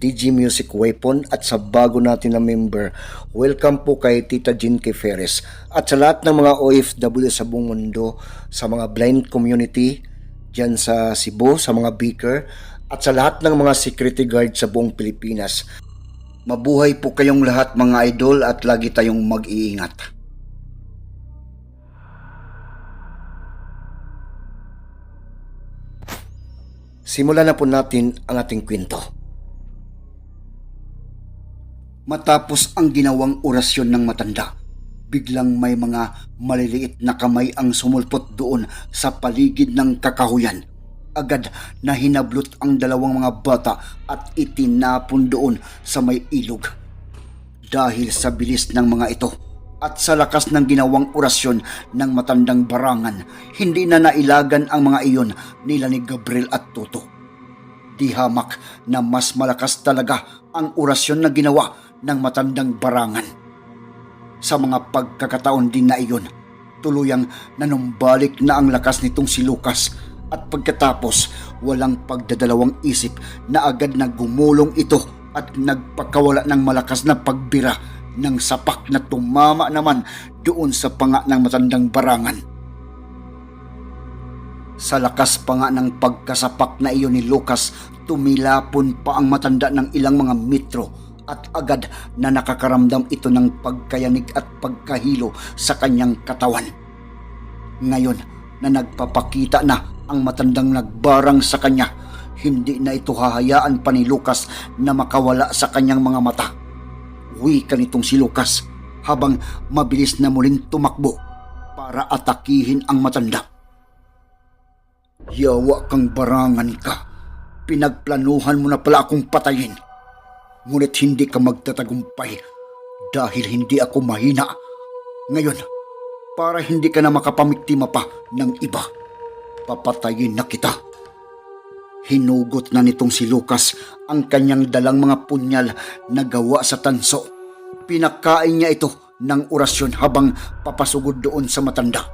DG Music Weapon at sa bago natin na member, welcome po kay Tita K. Ferres at sa lahat ng mga OFW sa buong mundo, sa mga blind community dyan sa Cebu, sa mga beaker at sa lahat ng mga security guard sa buong Pilipinas. Mabuhay po kayong lahat mga idol at lagi tayong mag-iingat. Simulan na po natin ang ating kwento. Matapos ang ginawang orasyon ng matanda, biglang may mga maliliit na kamay ang sumulpot doon sa paligid ng kakahuyan. Agad na hinablot ang dalawang mga bata at itinapon doon sa may ilog. Dahil sa bilis ng mga ito at sa lakas ng ginawang orasyon ng matandang barangan, hindi na nailagan ang mga iyon nila ni Gabriel at Toto di hamak na mas malakas talaga ang orasyon na ginawa ng matandang barangan. Sa mga pagkakataon din na iyon, tuluyang nanumbalik na ang lakas nitong si Lucas at pagkatapos walang pagdadalawang isip na agad na gumulong ito at nagpakawala ng malakas na pagbira ng sapak na tumama naman doon sa panga ng matandang barangan. Sa lakas pa nga ng pagkasapak na iyon ni Lucas, tumilapon pa ang matanda ng ilang mga metro at agad na nakakaramdam ito ng pagkayanig at pagkahilo sa kanyang katawan. Ngayon na nagpapakita na ang matandang nagbarang sa kanya, hindi na ito hahayaan pa ni Lucas na makawala sa kanyang mga mata. Wika nitong si Lucas habang mabilis na muling tumakbo para atakihin ang matanda. Yawa kang barangan ka. Pinagplanuhan mo na pala akong patayin. Ngunit hindi ka magtatagumpay dahil hindi ako mahina. Ngayon, para hindi ka na makapamiktima pa ng iba, papatayin na kita. Hinugot na nitong si Lucas ang kanyang dalang mga punyal na gawa sa tanso. Pinakain niya ito ng orasyon habang papasugod doon sa matanda.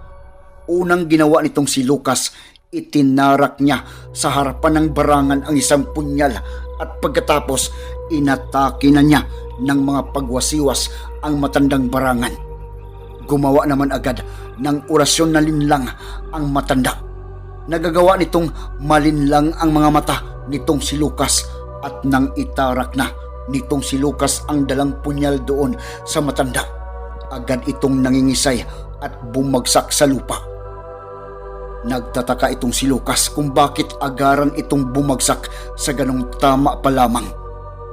Unang ginawa nitong si Lucas itinarak niya sa harapan ng barangan ang isang punyal at pagkatapos inatake na niya ng mga pagwasiwas ang matandang barangan. Gumawa naman agad ng orasyon na linlang ang matanda. Nagagawa nitong malinlang ang mga mata nitong si Lucas at nang itarak na nitong si Lucas ang dalang punyal doon sa matanda. Agad itong nangingisay at bumagsak sa lupa. Nagtataka itong si Lucas kung bakit agaran itong bumagsak sa ganong tama pa lamang.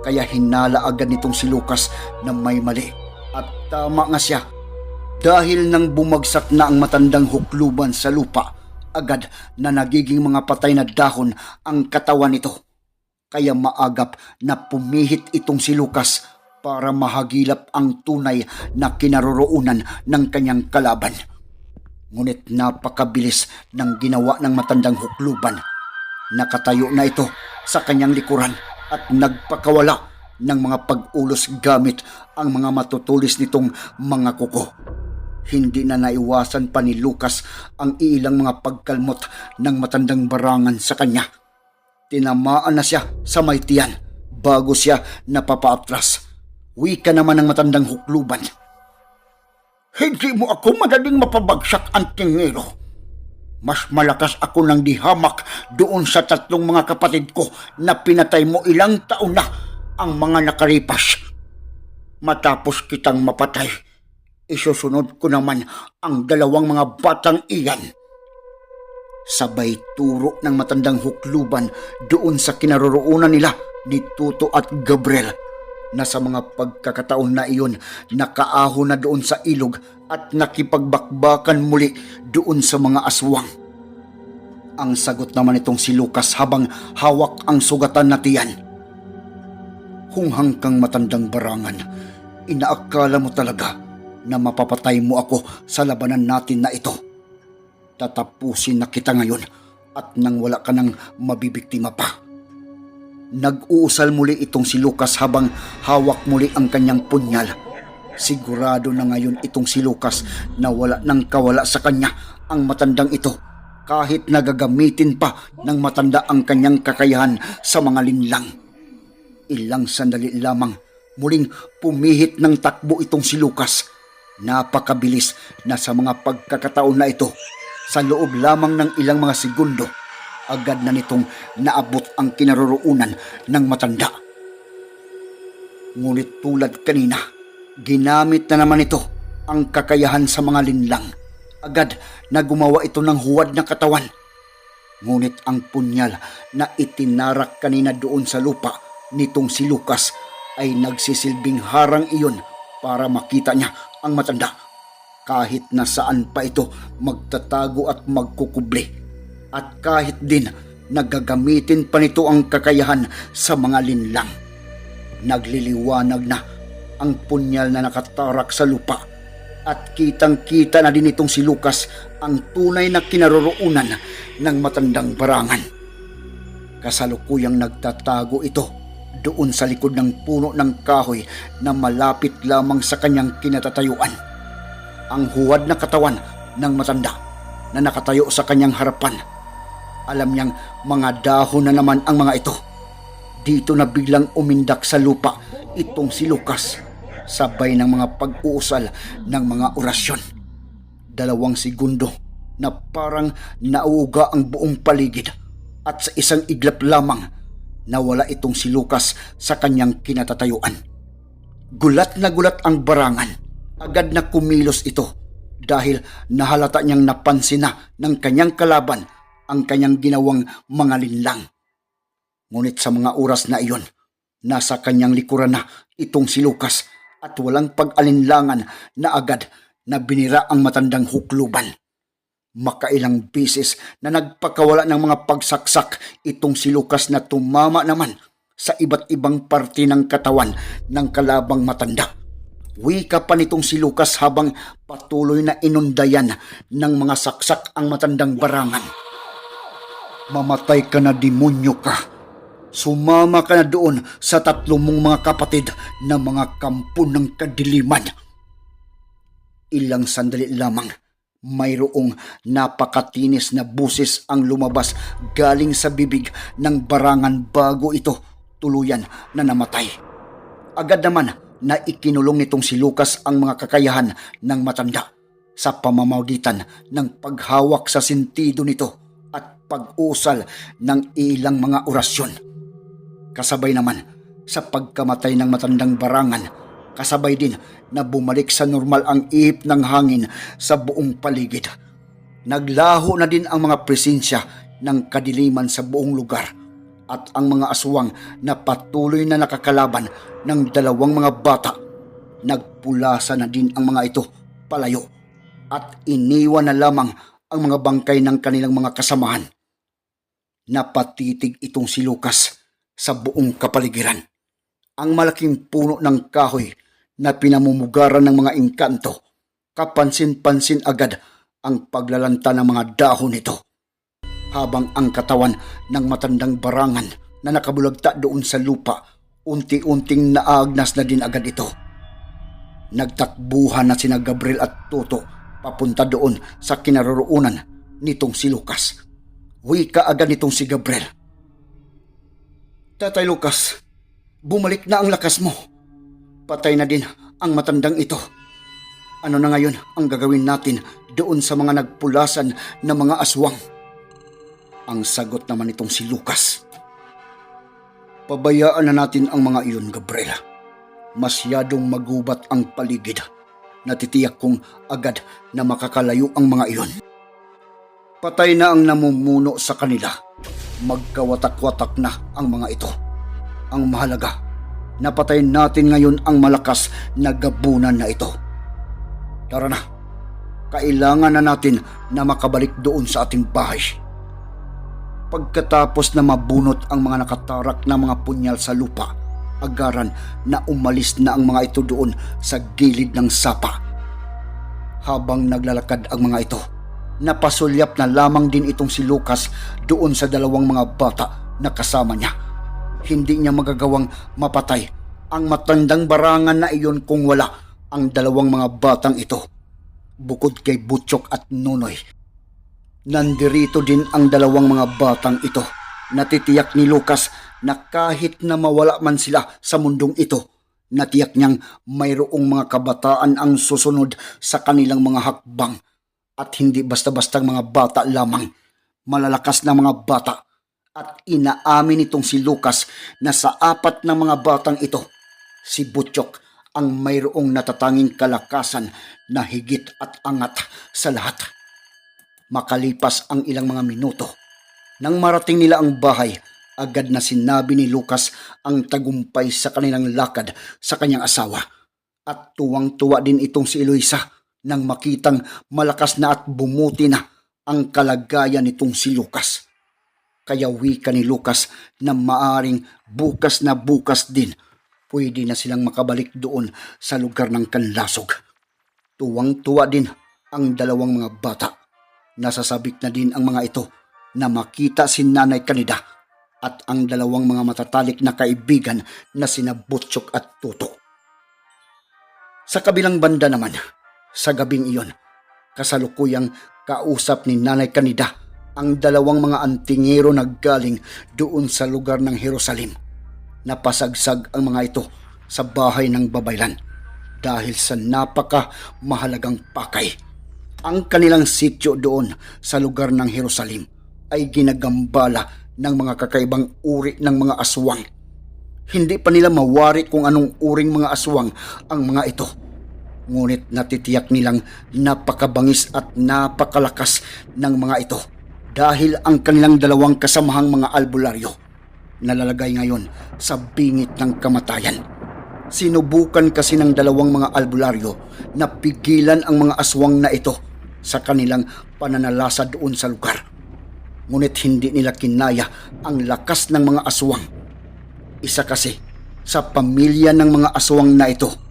Kaya hinala agad nitong si Lucas na may mali. At tama nga siya. Dahil nang bumagsak na ang matandang hukluban sa lupa, agad na nagiging mga patay na dahon ang katawan nito. Kaya maagap na pumihit itong si Lucas para mahagilap ang tunay na kinaroroonan ng kanyang kalaban. Ngunit napakabilis ng ginawa ng matandang hukluban. Nakatayo na ito sa kanyang likuran at nagpakawala ng mga pag-ulos gamit ang mga matutulis nitong mga kuko. Hindi na naiwasan pa ni Lucas ang ilang mga pagkalmot ng matandang barangan sa kanya. Tinamaan na siya sa may tiyan bago siya napapaatras. Wika naman ng matandang hukluban. Hindi mo ako madaling mapabagsak ang tingero. Mas malakas ako ng dihamak doon sa tatlong mga kapatid ko na pinatay mo ilang taon na ang mga nakaripas. Matapos kitang mapatay, isusunod ko naman ang dalawang mga batang iyan. Sabay turo ng matandang hukluban doon sa kinaroroonan nila ni Tuto at Gabriel na sa mga pagkakataon na iyon nakaaho na doon sa ilog at nakipagbakbakan muli doon sa mga aswang. Ang sagot naman itong si Lucas habang hawak ang sugatan na tiyan. Hunghang kang matandang barangan, inaakala mo talaga na mapapatay mo ako sa labanan natin na ito. Tatapusin na kita ngayon at nang wala ka nang mabibiktima pa. Nag-uusal muli itong si Lucas habang hawak muli ang kanyang punyal. Sigurado na ngayon itong si Lucas na wala nang kawala sa kanya ang matandang ito kahit nagagamitin pa ng matanda ang kanyang kakayahan sa mga linlang. Ilang sandali lamang muling pumihit ng takbo itong si Lucas. Napakabilis na sa mga pagkakataon na ito. Sa loob lamang ng ilang mga segundo, agad na nitong naabot ang kinaroroonan ng matanda. Ngunit tulad kanina, ginamit na naman ito ang kakayahan sa mga linlang. Agad na gumawa ito ng huwad na katawan. Ngunit ang punyal na itinarak kanina doon sa lupa nitong si Lucas ay nagsisilbing harang iyon para makita niya ang matanda. Kahit na saan pa ito magtatago at magkukubli. At kahit din nagagamitin pa nito ang kakayahan sa mga linlang. Nagliliwanag na ang punyal na nakatarak sa lupa at kitang-kita na din itong si Lucas ang tunay na kinaroroonan ng matandang barangan. Kasalukuyang nagtatago ito doon sa likod ng puno ng kahoy na malapit lamang sa kanyang kinatatayuan. Ang huwad na katawan ng matanda na nakatayo sa kanyang harapan. Alam niyang mga dahon na naman ang mga ito. Dito na biglang umindak sa lupa itong si Lucas sabay ng mga pag-uusal ng mga orasyon. Dalawang segundo na parang nauuga ang buong paligid at sa isang iglap lamang nawala itong si Lucas sa kanyang kinatatayuan. Gulat na gulat ang barangan. Agad na kumilos ito dahil nahalata niyang napansin na ng kanyang kalaban ang kanyang ginawang mga linlang. Ngunit sa mga oras na iyon, nasa kanyang likuran na itong si Lucas at walang pag-alinlangan na agad na binira ang matandang hukluban. Makailang bisis na nagpakawala ng mga pagsaksak itong si Lucas na tumama naman sa iba't ibang parte ng katawan ng kalabang matanda. Wika pa nitong si Lucas habang patuloy na inundayan ng mga saksak ang matandang barangan. Mamatay ka na demonyo ka. Sumama ka na doon sa tatlo mong mga kapatid na mga kampo ng kadiliman. Ilang sandali lamang, mayroong napakatinis na busis ang lumabas galing sa bibig ng barangan bago ito tuluyan na namatay. Agad naman na ikinulong nitong si Lucas ang mga kakayahan ng matanda sa pamamagitan ng paghawak sa sentido nito pag-usal ng ilang mga orasyon. Kasabay naman sa pagkamatay ng matandang barangan, kasabay din na bumalik sa normal ang ihip ng hangin sa buong paligid. Naglaho na din ang mga presensya ng kadiliman sa buong lugar at ang mga aswang na patuloy na nakakalaban ng dalawang mga bata. Nagpulasa na din ang mga ito palayo at iniwan na lamang ang mga bangkay ng kanilang mga kasamahan. Napatitig itong si Lucas sa buong kapaligiran. Ang malaking puno ng kahoy na pinamumugaran ng mga engkanto, kapansin-pansin agad ang paglalanta ng mga dahon nito. Habang ang katawan ng matandang barangan na nakabulagta doon sa lupa, unti-unting naagnas na din agad ito. Nagtakbuhan na sina Gabriel at Toto papunta doon sa kinaroroonan nitong si Lucas. Wika agad nitong si Gabriel. Tatay Lucas, bumalik na ang lakas mo. Patay na din ang matandang ito. Ano na ngayon ang gagawin natin doon sa mga nagpulasan na mga aswang? Ang sagot naman itong si Lucas. Pabayaan na natin ang mga iyon, Gabriela. Masyadong magubat ang paligid. Natitiyak kong agad na makakalayo ang mga iyon. Patay na ang namumuno sa kanila. Magkawatak-watak na ang mga ito. Ang mahalaga, napatay natin ngayon ang malakas na gabunan na ito. Tara na, kailangan na natin na makabalik doon sa ating bahay. Pagkatapos na mabunot ang mga nakatarak na mga punyal sa lupa, agaran na umalis na ang mga ito doon sa gilid ng sapa. Habang naglalakad ang mga ito, napasulyap na lamang din itong si Lucas doon sa dalawang mga bata na kasama niya. Hindi niya magagawang mapatay ang matandang barangan na iyon kung wala ang dalawang mga batang ito. Bukod kay Butchok at Nunoy, Nandirito din ang dalawang mga batang ito. Natitiyak ni Lucas na kahit na mawala man sila sa mundong ito, natiyak niyang mayroong mga kabataan ang susunod sa kanilang mga hakbang at hindi basta-bastang mga bata lamang, malalakas na mga bata. At inaamin nitong si Lucas na sa apat na mga batang ito, si Butchok ang mayroong natatanging kalakasan na higit at angat sa lahat. Makalipas ang ilang mga minuto, nang marating nila ang bahay, agad na sinabi ni Lucas ang tagumpay sa kanilang lakad sa kanyang asawa. At tuwang-tuwa din itong si Eloisa nang makitang malakas na at bumuti na ang kalagayan nitong si Lucas. Kaya wika ni Lucas na maaring bukas na bukas din pwede na silang makabalik doon sa lugar ng kanlasog. Tuwang-tuwa din ang dalawang mga bata. Nasasabik na din ang mga ito na makita si Nanay Kanida at ang dalawang mga matatalik na kaibigan na sina Butchok at Tuto. Sa kabilang banda naman, sa gabing iyon, kasalukuyang kausap ni Nanay Kanida ang dalawang mga antingero na galing doon sa lugar ng Jerusalem. Napasagsag ang mga ito sa bahay ng babaylan dahil sa napaka mahalagang pakay. Ang kanilang sityo doon sa lugar ng Jerusalem ay ginagambala ng mga kakaibang uri ng mga aswang. Hindi pa nila mawari kung anong uring mga aswang ang mga ito. Ngunit natitiyak nilang napakabangis at napakalakas ng mga ito dahil ang kanilang dalawang kasamahang mga albularyo nalalagay ngayon sa bingit ng kamatayan. Sinubukan kasi ng dalawang mga albularyo na pigilan ang mga aswang na ito sa kanilang pananalasa doon sa lugar. Ngunit hindi nila kinaya ang lakas ng mga aswang. Isa kasi sa pamilya ng mga aswang na ito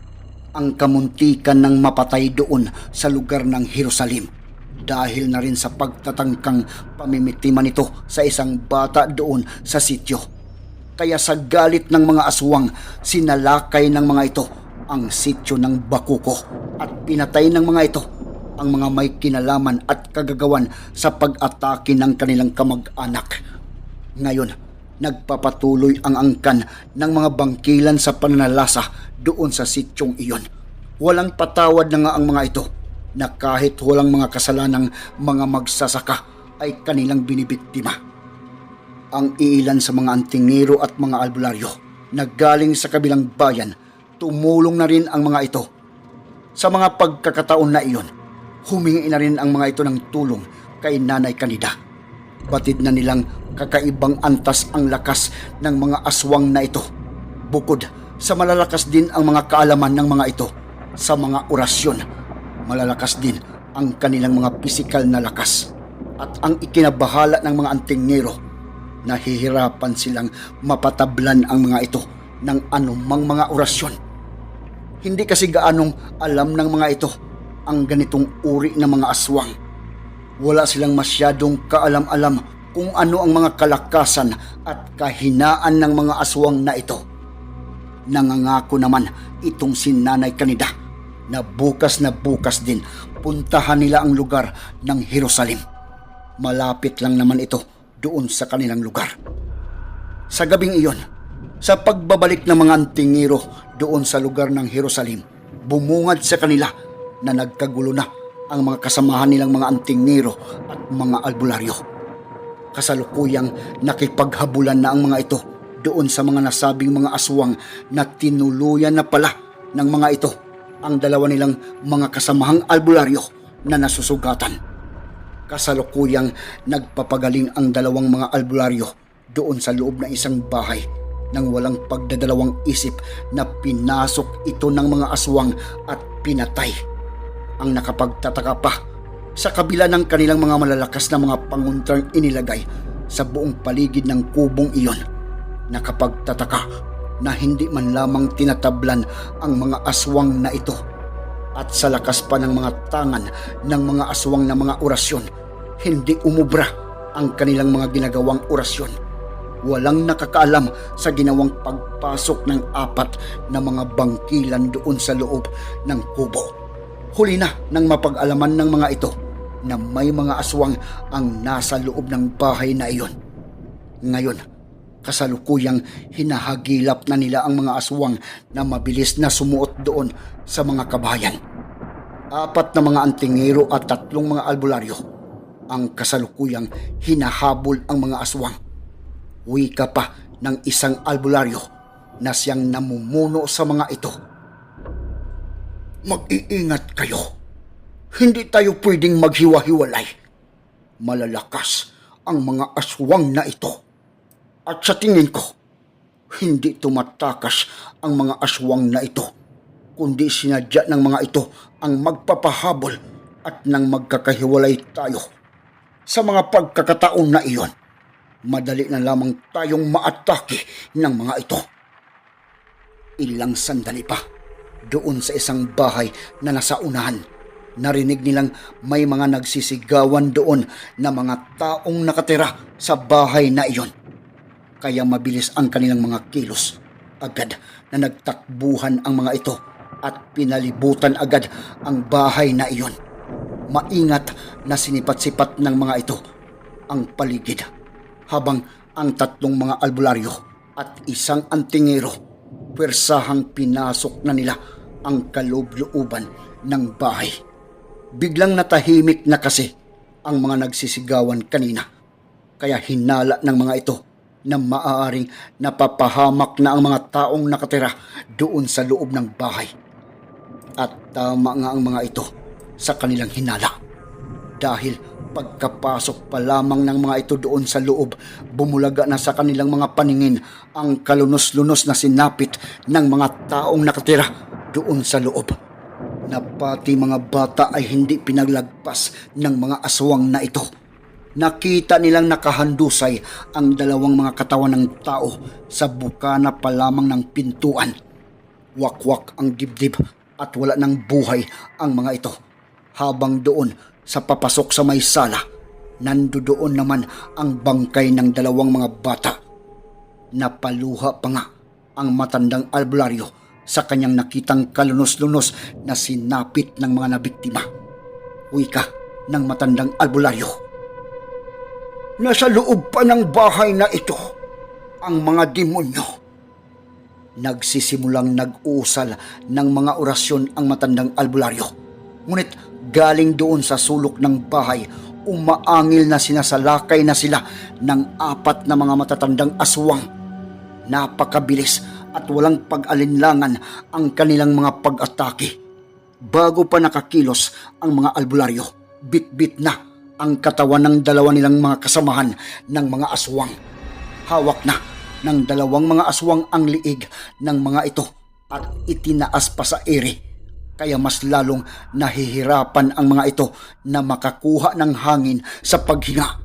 ang kamuntikan ng mapatay doon sa lugar ng Jerusalem dahil na rin sa pagtatangkang pamimitiman nito sa isang bata doon sa sityo. Kaya sa galit ng mga aswang, sinalakay ng mga ito ang sityo ng Bakuko at pinatay ng mga ito ang mga may kinalaman at kagagawan sa pag-atake ng kanilang kamag-anak. Ngayon, nagpapatuloy ang angkan ng mga bangkilan sa pananalasa doon sa sityong iyon. Walang patawad na nga ang mga ito na kahit walang mga kasalanang mga magsasaka ay kanilang binibiktima. Ang iilan sa mga antingero at mga albularyo na galing sa kabilang bayan, tumulong na rin ang mga ito. Sa mga pagkakataon na iyon, humingi na rin ang mga ito ng tulong kay Nanay Kanida. Batid na nilang kakaibang antas ang lakas ng mga aswang na ito. Bukod sa malalakas din ang mga kaalaman ng mga ito sa mga orasyon, malalakas din ang kanilang mga pisikal na lakas. At ang ikinabahala ng mga antingero, nahihirapan silang mapatablan ang mga ito ng anumang mga orasyon. Hindi kasi gaanong alam ng mga ito ang ganitong uri ng mga aswang. Wala silang masyadong kaalam-alam kung ano ang mga kalakasan at kahinaan ng mga aswang na ito. Nangangako naman itong si Nanay Kanida na bukas na bukas din puntahan nila ang lugar ng Jerusalem. Malapit lang naman ito doon sa kanilang lugar. Sa gabing iyon, sa pagbabalik ng mga antingero doon sa lugar ng Jerusalem, bumungad sa kanila na nagkagulo na ang mga kasamahan nilang mga antingero at mga albularyo. Kasalukuyang nakipaghabulan na ang mga ito doon sa mga nasabing mga aswang na tinuluyan na pala ng mga ito ang dalawa nilang mga kasamahang albularyo na nasusugatan. Kasalukuyang nagpapagaling ang dalawang mga albularyo doon sa loob ng isang bahay nang walang pagdadalawang isip na pinasok ito ng mga aswang at pinatay. Ang nakapagtataka pa sa kabila ng kanilang mga malalakas na mga panguntrang inilagay sa buong paligid ng kubong iyon. Nakapagtataka na hindi man lamang tinatablan ang mga aswang na ito. At sa lakas pa ng mga tangan ng mga aswang na mga orasyon, hindi umubra ang kanilang mga ginagawang orasyon. Walang nakakaalam sa ginawang pagpasok ng apat na mga bangkilan doon sa loob ng kubo. Huli na nang mapag-alaman ng mga ito na may mga aswang ang nasa loob ng bahay na iyon. Ngayon, kasalukuyang hinahagilap na nila ang mga aswang na mabilis na sumuot doon sa mga kabayan. Apat na mga antingero at tatlong mga albularyo ang kasalukuyang hinahabol ang mga aswang. Wika pa ng isang albularyo na siyang namumuno sa mga ito. Mag-iingat kayo. Hindi tayo pwedeng maghiwa-hiwalay. Malalakas ang mga aswang na ito. At sa tingin ko, hindi tumatakas ang mga aswang na ito, kundi sinadya ng mga ito ang magpapahabol at nang magkakahiwalay tayo. Sa mga pagkakataon na iyon, madali na lamang tayong maatake ng mga ito. Ilang sandali pa, doon sa isang bahay na nasa unahan, narinig nilang may mga nagsisigawan doon na mga taong nakatira sa bahay na iyon. Kaya mabilis ang kanilang mga kilos. Agad na nagtakbuhan ang mga ito at pinalibutan agad ang bahay na iyon. Maingat na sinipat-sipat ng mga ito ang paligid habang ang tatlong mga albularyo at isang antingero pwersahang pinasok na nila ang kaloob-looban ng bahay. Biglang natahimik na kasi ang mga nagsisigawan kanina. Kaya hinala ng mga ito na maaaring napapahamak na ang mga taong nakatira doon sa loob ng bahay. At tama nga ang mga ito sa kanilang hinala. Dahil pagkapasok pa lamang ng mga ito doon sa loob, bumulaga na sa kanilang mga paningin ang kalunos-lunos na sinapit ng mga taong nakatira doon sa loob. Na pati mga bata ay hindi pinaglagpas ng mga aswang na ito. Nakita nilang nakahandusay ang dalawang mga katawan ng tao sa bukana pa lamang ng pintuan. Wakwak ang dibdib at wala ng buhay ang mga ito. Habang doon sa papasok sa may sala, nandoon naman ang bangkay ng dalawang mga bata. Napaluha pa nga ang matandang albularyo sa kanyang nakitang kalunos-lunos na sinapit ng mga nabiktima. Wika ng matandang albularyo. Nasa loob pa ng bahay na ito ang mga demonyo. Nagsisimulang nag-uusal ng mga orasyon ang matandang albularyo. Ngunit galing doon sa sulok ng bahay, umaangil na sinasalakay na sila ng apat na mga matatandang aswang. Napakabilis at walang pag-alinlangan ang kanilang mga pag-atake. Bago pa nakakilos ang mga albularyo, bit-bit na ang katawan ng dalawa nilang mga kasamahan ng mga aswang. Hawak na ng dalawang mga aswang ang liig ng mga ito at itinaas pa sa ere. Kaya mas lalong nahihirapan ang mga ito na makakuha ng hangin sa paghinga.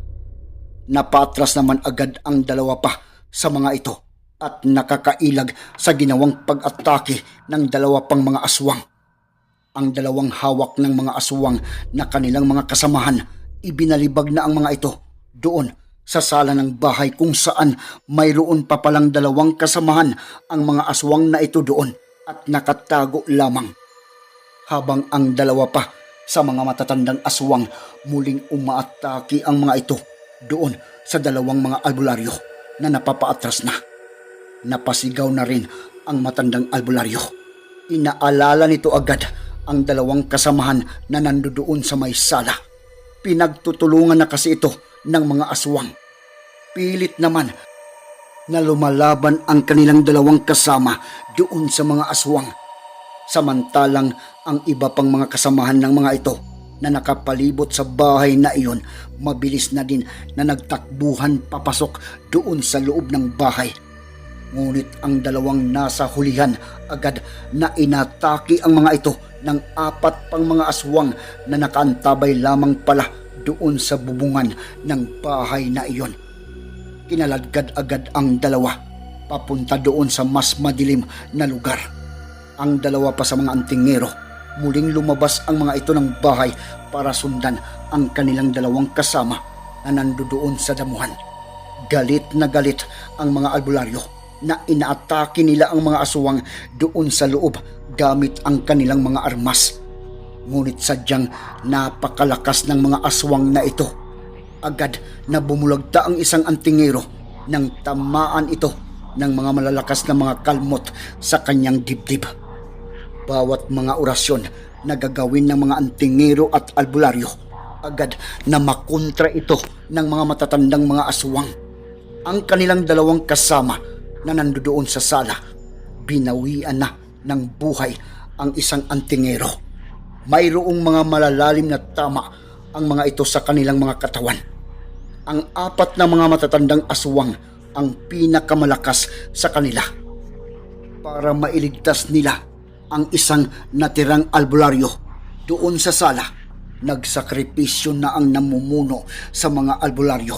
Napatras naman agad ang dalawa pa sa mga ito at nakakailag sa ginawang pag-atake ng dalawa pang mga aswang. Ang dalawang hawak ng mga aswang na kanilang mga kasamahan, ibinalibag na ang mga ito doon sa sala ng bahay kung saan mayroon pa palang dalawang kasamahan ang mga aswang na ito doon at nakatago lamang. Habang ang dalawa pa sa mga matatandang aswang muling umaatake ang mga ito doon sa dalawang mga albularyo na napapaatras na. Napasigaw na rin ang matandang albularyo. Inaalala nito agad ang dalawang kasamahan na nandoon sa may sala. Pinagtutulungan na kasi ito ng mga aswang. Pilit naman na lumalaban ang kanilang dalawang kasama doon sa mga aswang. Samantalang ang iba pang mga kasamahan ng mga ito na nakapalibot sa bahay na iyon, mabilis na din na nagtakbuhan papasok doon sa loob ng bahay. Ngunit ang dalawang nasa hulihan agad na inatake ang mga ito ng apat pang mga aswang na nakaantabay lamang pala doon sa bubungan ng bahay na iyon. Kinaladkad agad ang dalawa papunta doon sa mas madilim na lugar. Ang dalawa pa sa mga antingero muling lumabas ang mga ito ng bahay para sundan ang kanilang dalawang kasama na nandoon sa damuhan. Galit na galit ang mga albularyo na inaatake nila ang mga aswang doon sa loob gamit ang kanilang mga armas. Ngunit sadyang napakalakas ng mga aswang na ito. Agad na bumulagta ang isang antingero nang tamaan ito ng mga malalakas na mga kalmot sa kanyang dibdib. Bawat mga orasyon na gagawin ng mga antingero at albularyo, agad na makontra ito ng mga matatandang mga aswang. Ang kanilang dalawang kasama na nandoon sa sala, binawian na ng buhay ang isang antingero. Mayroong mga malalalim na tama ang mga ito sa kanilang mga katawan. Ang apat na mga matatandang aswang ang pinakamalakas sa kanila. Para mailigtas nila ang isang natirang albularyo doon sa sala, nagsakripisyo na ang namumuno sa mga albularyo.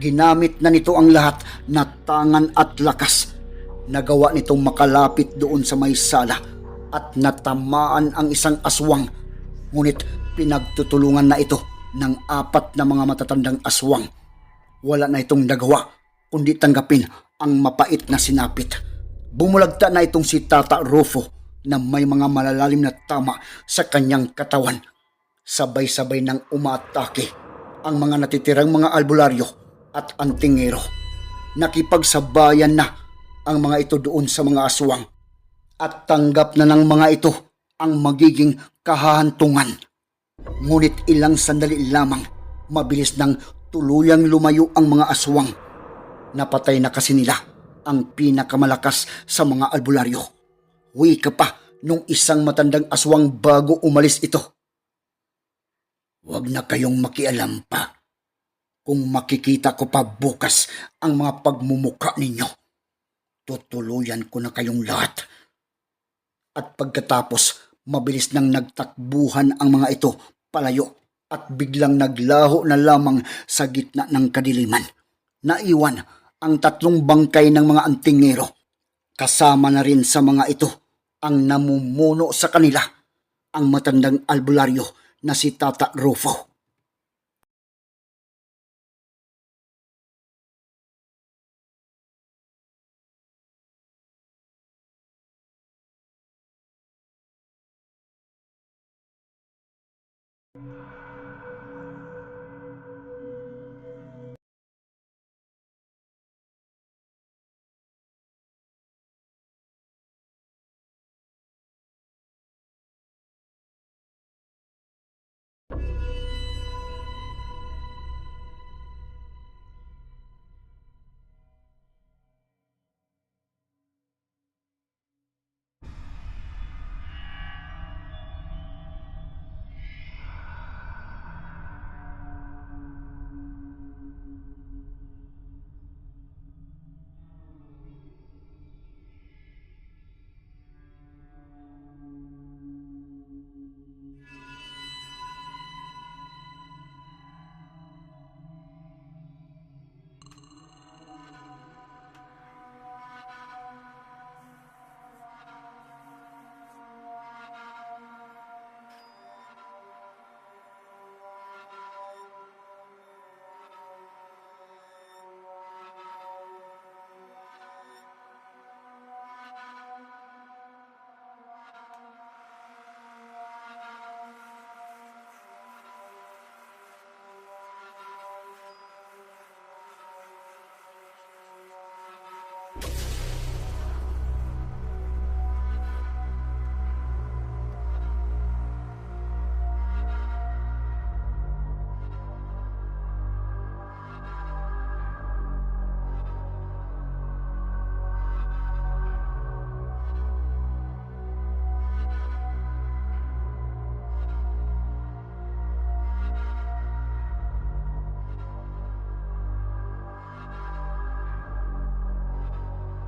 Ginamit na nito ang lahat na tangan at lakas. Nagawa nitong makalapit doon sa may sala at natamaan ang isang aswang. Ngunit pinagtutulungan na ito ng apat na mga matatandang aswang. Wala na itong nagawa kundi tanggapin ang mapait na sinapit. Bumulagta na itong si Tata Rufo na may mga malalalim na tama sa kanyang katawan. Sabay-sabay nang umaatake ang mga natitirang mga albularyo at antingero. Nakipagsabayan na ang mga ito doon sa mga aswang at tanggap na ng mga ito ang magiging kahahantungan. Ngunit ilang sandali lamang, mabilis nang tuluyang lumayo ang mga aswang. Napatay na kasi nila ang pinakamalakas sa mga albularyo. Wika pa nung isang matandang aswang bago umalis ito. Huwag na kayong makialam pa. Kung makikita ko pa bukas ang mga pagmumuka ninyo, tutuluyan ko na kayong lahat. At pagkatapos, mabilis nang nagtakbuhan ang mga ito palayo at biglang naglaho na lamang sa gitna ng kadiliman. Naiwan ang tatlong bangkay ng mga antingero. Kasama na rin sa mga ito ang namumuno sa kanila, ang matandang albularyo na si Tata Rufo.